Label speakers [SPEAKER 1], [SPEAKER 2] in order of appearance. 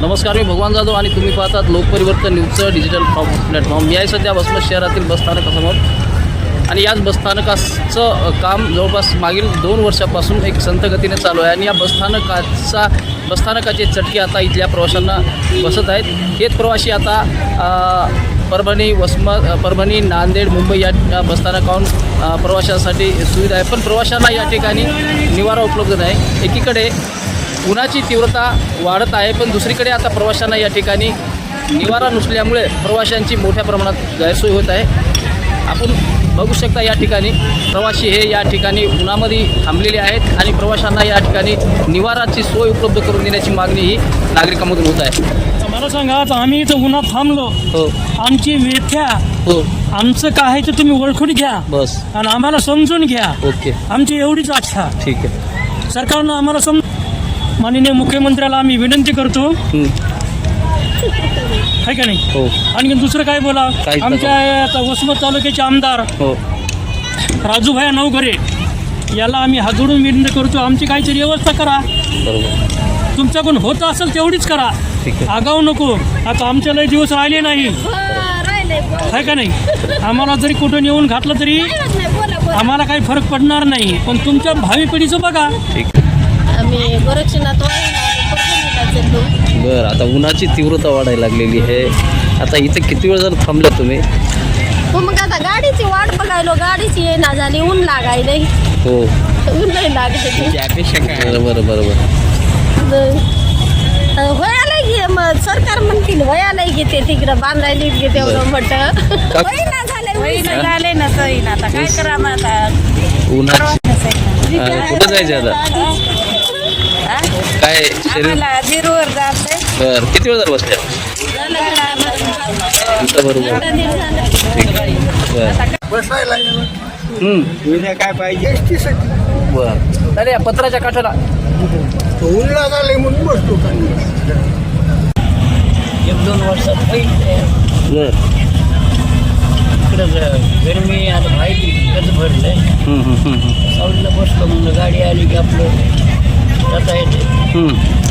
[SPEAKER 1] नमस्कार मी भगवान जाधव आणि तुम्ही पाहतात लोकपरिवर्तन न्यूजचं डिजिटल प्लॅटफॉर्म मी आहे सध्या वसमत शहरातील बसस्थानकासमोर आणि याच बसस्थानकाचं काम जवळपास मागील दोन वर्षापासून एक संत गतीने चालू आहे. आणि या बसस्थानकाचा बसस्थानकाचे चटके आता इथल्या प्रवाशांना बसत आहेत. हेच प्रवासी आता परभणी वसमत परभणी नांदेड मुंबई या बसस्थानकाहून प्रवाशांसाठी सुविधा आहे. पण प्रवाशांना या ठिकाणी निवारा उपलब्ध नाही. एकीकडे उन्हाची तीव्रता वाढत आहे पण दुसरीकडे आता प्रवाशांना या ठिकाणी निवारा नसल्यामुळे प्रवाशांची मोठ्या प्रमाणात गैरसोय होत आहे. आपण बघू शकता या ठिकाणी प्रवासी हे या ठिकाणी उन्हामध्ये थांबलेले आहेत आणि प्रवाशांना या ठिकाणी निवाराची सोय उपलब्ध करून देण्याची मागणी ही नागरिकांमधून होत आहे.
[SPEAKER 2] मला सांगा आता आम्ही इथं उन्हात थांबलो.
[SPEAKER 1] हो.
[SPEAKER 2] आमची व्याख्या
[SPEAKER 1] हो.
[SPEAKER 2] आमचं काय आहे ते तुम्ही ओळखून घ्या.
[SPEAKER 1] बस.
[SPEAKER 2] आणि आम्हाला समजून घ्या.
[SPEAKER 1] ओके.
[SPEAKER 2] आमची एवढीच आशा
[SPEAKER 1] ठीक आहे.
[SPEAKER 2] सरकारनं आम्हाला सम माननीय मुख्यमंत्र्याला आम्ही विनंती करतो.
[SPEAKER 1] हं,
[SPEAKER 2] आहे का नाही?
[SPEAKER 1] हो.
[SPEAKER 2] आणि दुसरं काय बोला?
[SPEAKER 1] काहीच नको.
[SPEAKER 2] आमच्या आता वसमत तालुक्याचे आमदार
[SPEAKER 1] हो.
[SPEAKER 2] राजूभाई नवघरे याला आम्ही हात जोडून विनंती करतो आमची काहीतरी व्यवस्था करा.
[SPEAKER 1] बरोबर.
[SPEAKER 2] तुमच्याकडून होत असेल तेवढीच करा.
[SPEAKER 1] ठीक आहे.
[SPEAKER 2] आगाऊ नको. आता आमच्या लय दिवस राहिले नाही. आहे का नाही? आम्हाला जरी कुठून येऊन घातलं तरी आम्हाला काही फरक पडणार नाही. पण तुमच्या भावी पिढीचं बघा.
[SPEAKER 1] ठीक आहे.
[SPEAKER 3] आम्ही गोरक्षनाथ
[SPEAKER 1] बरं आता उन्हाची तीव्रता वाढायला लागलेली आहे. आता इथे किती वेळ झालं थांबल्या तुम्ही?
[SPEAKER 3] हो मग आता गाडीची वाट बघायलो गाडीची येणा झाली ऊन लागायलंय.
[SPEAKER 1] हो.
[SPEAKER 3] ऊन नाही लागत.
[SPEAKER 1] बरं बरं बरं बरं.
[SPEAKER 3] वयाला घे मग सरकार म्हणतील वयाला घेते तिकडं बांधायला घेते एवढं म्हटलं
[SPEAKER 1] का-
[SPEAKER 3] वयना झालंय
[SPEAKER 4] वहिनी झाले ना सईन. आता काय करा मग आता?
[SPEAKER 1] उन्हाची हा, कुठं जायचं आता? काय शरीर?
[SPEAKER 4] आम्हाला झिरोवर जाते.
[SPEAKER 1] बरं किती वेळ झालं बसल्या तुमचं बरोबर. बरं.
[SPEAKER 5] काय पाहिजे?
[SPEAKER 1] बरं. नाही या पत्राच्या काठाला.
[SPEAKER 5] ऊन लागाले म्हणून बसतो
[SPEAKER 6] एक दोन वर्षात पहिले.
[SPEAKER 1] बरं.
[SPEAKER 6] इकडं गरमी आता माहिती कसं भरलंय.
[SPEAKER 1] हं, हं, हं, हं.
[SPEAKER 6] सावलीला बसलो म्हणलं गाडी आली की आपलं जाता येते
[SPEAKER 1] हं.